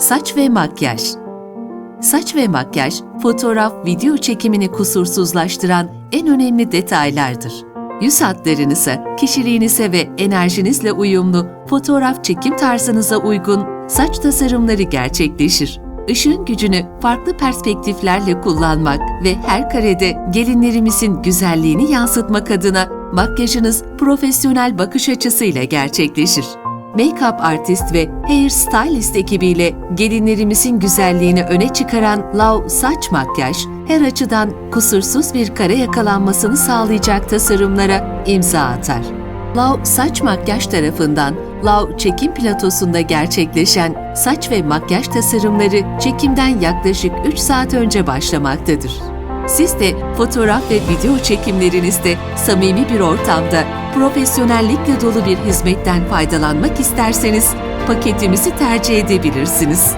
Saç ve makyaj. Saç ve makyaj, fotoğraf, video çekimini kusursuzlaştıran en önemli detaylardır. Yüz hatlarınıza, kişiliğinize ve enerjinizle uyumlu, fotoğraf çekim tarzınıza uygun saç tasarımları gerçekleşir. Işığın gücünü farklı perspektiflerle kullanmak ve her karede gelinlerimizin güzelliğini yansıtmak adına makyajınız profesyonel bakış açısıyla gerçekleşir. Make-up artist ve hair stylist ekibiyle gelinlerimizin güzelliğini öne çıkaran Love Saç Makyaj, her açıdan kusursuz bir kare yakalanmasını sağlayacak tasarımlara imza atar. Love Saç Makyaj tarafından Love çekim platosunda gerçekleşen saç ve makyaj tasarımları çekimden yaklaşık 3 saat önce başlamaktadır. Siz de fotoğraf ve video çekimlerinizde samimi bir ortamda profesyonellikle dolu bir hizmetten faydalanmak isterseniz paketimizi tercih edebilirsiniz.